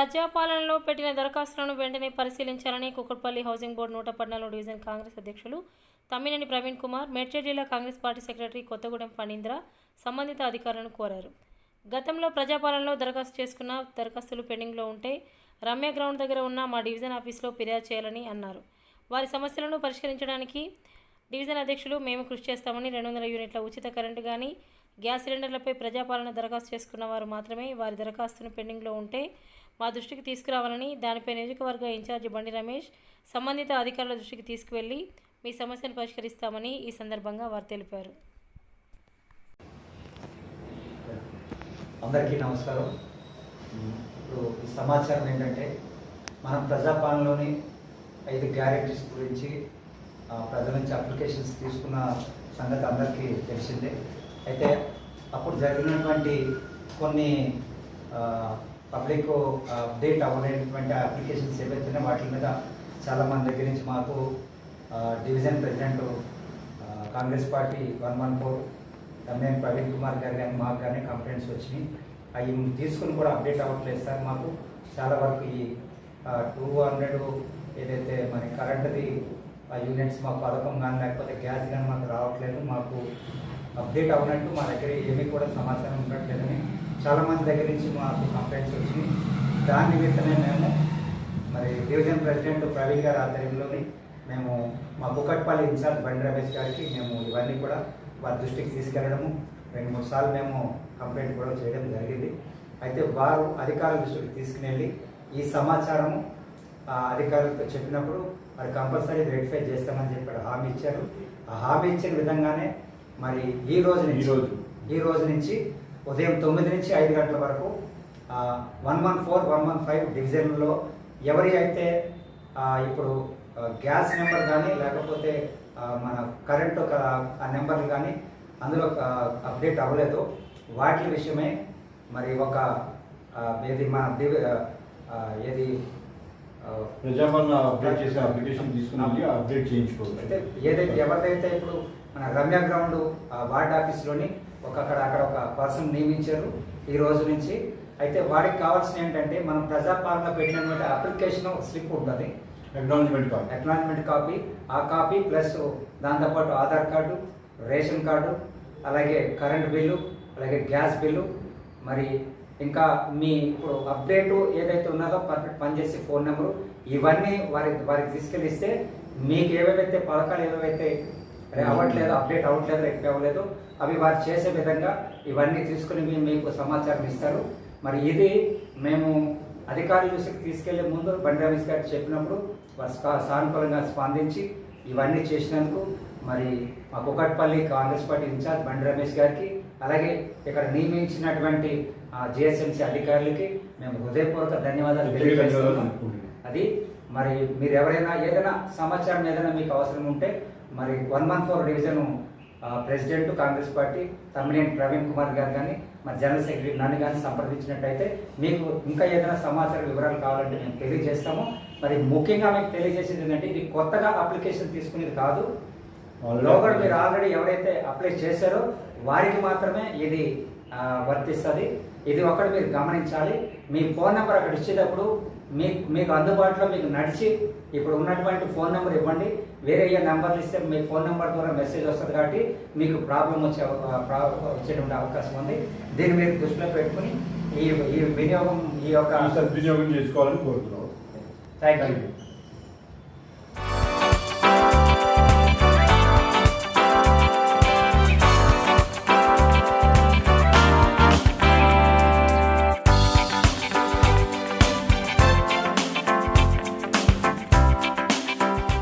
ప్రజాపాలనలో పెట్టిన దరఖాస్తులను వెంటనే పరిశీలించాలని కుక్కట్పల్లి హౌసింగ్ బోర్డు నూట పద్నాలుగు డివిజన్ కాంగ్రెస్ అధ్యక్షులు తమ్మినేని ప్రవీణ్ కుమార్ మేడ్చల్ జిల్లా కాంగ్రెస్ పార్టీ సెక్రటరీ కొత్తగూడెం ఫణీంద్ర సంబంధిత అధికారులను కోరారు. గతంలో ప్రజాపాలనలో దరఖాస్తు చేసుకున్న దరఖాస్తులు పెండింగ్లో ఉంటే రమ్య గ్రౌండ్ దగ్గర ఉన్న మా డివిజన్ ఆఫీస్లో ఫిర్యాదు చేయాలని అన్నారు. వారి సమస్యలను పరిష్కరించడానికి డివిజన్ అధ్యక్షులు మేము కృషి చేస్తామని రెండు వందల యూనిట్ల ఉచిత కరెంటు కానీ గ్యాస్ సిలిండర్లపై ప్రజాపాలన దరఖాస్తు చేసుకున్న వారు మాత్రమే వారి దరఖాస్తును పెండింగ్లో ఉంటే మా దృష్టికి తీసుకురావాలని దానిపై నియోజకవర్గ ఇన్ఛార్జి బండి రమేష్ సంబంధిత అధికారుల దృష్టికి తీసుకువెళ్ళి మీ సమస్యను పరిష్కరిస్తామని ఈ సందర్భంగా వారు తెలిపారు. అందరికీ నమస్కారం. ఇప్పుడు ఈ సమాచారం ఏంటంటే మనం ప్రజాపాలనలోని ఐదు గ్యారెంటీస్ గురించి ప్రజల నుంచి అప్లికేషన్స్ తీసుకున్న సంగతి అందరికీ తెలిసిందే. అయితే అప్పుడు జరిగినటువంటి కొన్ని పబ్లిక్ అప్డేట్ అవ్వలేనటువంటి అప్లికేషన్స్ ఏవైతే వాటి మీద చాలామంది దగ్గర నుంచి మాకు division president Congress party one one four Tammineni Praveen Kumar garu కానీ మాకు కానీ కంప్లైంట్స్ వచ్చినాయి. అవి తీసుకుని కూడా అప్డేట్ అవ్వట్లేదు సార్ మాకు. చాలా వరకు ఈ టూ హండ్రెడ్ ఏదైతే మరి కరెంటుది యూనిట్స్ మా పథకం కానీ లేకపోతే గ్యాస్ కానీ మాకు రావట్లేదు. మాకు అప్డేట్ అవ్వనట్టు మా దగ్గర ఏమీ కూడా సమాచారం ఉండట్లేదని చాలామంది దగ్గర నుంచి మాకు కంప్లైంట్స్ వచ్చినాయి. దాని నిమిత్తమే మేము మరి డివిజన్ ప్రెసిడెంట్ ప్రవీణ్ గారి ఆధ్వర్యంలోని మేము మా కుకట్పల్లి ఇన్ఛార్జ్ బండి రమేష్ గారికి మేము ఇవన్నీ కూడా వారి దృష్టికి తీసుకెళ్ళడము రెండు మూడు సార్లు మేము కంప్లైంట్ కూడా చేయడం జరిగింది. అయితే వారు అధికారుల దృష్టికి తీసుకుని ఈ సమాచారము అధికారులతో చెప్పినప్పుడు మరి కంపల్సరీ రెక్టిఫై చేస్తామని చెప్పాడు హామీ ఇచ్చారు. ఆ హామీ ఇచ్చిన విధంగానే మరి ఈ రోజు నుంచి. ఈ రోజు నుంచి ఉదయం తొమ్మిది నుంచి ఐదు గంటల వరకు one one four one one five డివిజన్లో ఎవరి అయితే ఇప్పుడు గ్యాస్ నెంబర్ కానీ లేకపోతే మన కరెంటు ఆ నెంబర్లు కానీ అందులో అప్డేట్ అవ్వలేదు. వాటి విషయమే మరి ఒక ఏది మన ఏది ఆ, ప్రజాపాలన అప్డేట్ చేసే అప్లికేషన్ తీసుకుని అప్డేట్ చేయించుకోవచ్చు అయితే ఏదైతే ఎవరిదైతే ఇప్పుడు మన రమ్య గ్రౌండ్ ఆ వార్డ్ ఆఫీస్లోని ఒక అక్కడ అక్కడ ఒక పర్సన్ నియమించారు ఈ రోజు నుంచి. అయితే వాడికి కావాల్సిన ఏంటంటే మనం ప్రజాపాలన పెట్టినటువంటి అప్లికేషన్ స్లిప్ ఉంటుంది. అక్నాలజ్మెంట్ కార్డ్ అక్నాలజ్మెంట్ కాపీ ఆ కాపీ ప్లస్ దాంతోపాటు ఆధార్ కార్డు రేషన్ కార్డు అలాగే కరెంట్ బిల్లు అలాగే గ్యాస్ బిల్లు మరి ఇంకా మీ ఇప్పుడు అప్డేటు ఏదైతే ఉన్నదో పర్ఫెక్ట్ పనిచేసే ఫోన్ నెంబరు ఇవన్నీ వారి వారికి తీసుకెళ్ళిస్తే మీకు ఏవేవైతే పథకాలు ఏవేవైతే అవ్వట్లేదు అప్డేట్ అవ్వట్లేదు రెక్ట్ అవ్వలేదు అవి వారు చేసే విధంగా ఇవన్నీ తీసుకుని మీకు సమాచారం ఇస్తారు. మరి ఇది మేము అధికారుల దృష్టికి తీసుకెళ్ళే ముందు బండి రమేష్ గారికి చెప్పినప్పుడు వారు సానుకూలంగా స్పందించి ఇవన్నీ చేసినందుకు మరి మా కుకట్పల్లి కాంగ్రెస్ పార్టీ ఇన్ఛార్జ్ బండి రమేష్ గారికి అలాగే ఇక్కడ నియమించినటువంటి జిఎస్ఎంసీ అధికారులకి మేము హృదయపూర్వక ధన్యవాదాలు తెలియజేస్తున్నాం. అది మరి మీరు ఎవరైనా ఏదైనా సమాచారం ఏదైనా మీకు అవసరం ఉంటే మరి one one four division president Congress party Tammineni Praveen Kumar garu కానీ మరి జనరల్ సెక్రటరీ నన్ను కానీ సంప్రదించినట్టయితే మీకు ఇంకా ఏదైనా సమాచార వివరాలు కావాలంటే మేము తెలియజేస్తాము మరి ముఖ్యంగా మీకు తెలియజేసేది ఏంటంటే ఇది కొత్తగా అప్లికేషన్ తీసుకునేది కాదు లోగడ మీరు ఆల్రెడీ ఎవరైతే అప్లై చేశారో వారికి మాత్రమే ఇది వర్తిస్తుంది. ఇది ఒకటి మీరు గమనించాలి. మీ ఫోన్ నెంబర్ అక్కడ ఇచ్చేటప్పుడు మీ మీకు అందుబాటులో మీకు నడిచి ఇప్పుడు ఉన్నటువంటి ఫోన్ నెంబర్ ఇవ్వండి. వేరే ఏ నెంబర్లు ఇస్తే మీ ఫోన్ నెంబర్ ద్వారా మెసేజ్ వస్తుంది కాబట్టి మీకు ప్రాబ్లం వచ్చే వచ్చేటువంటి అవకాశం ఉంది. దీన్ని మీరు దృష్టిలో పెట్టుకుని ఈ ఈ వినియోగం ఈ యొక్క ఈ సద్వినియోగం చేసుకోవాలని కోరుతున్నాం. Thank you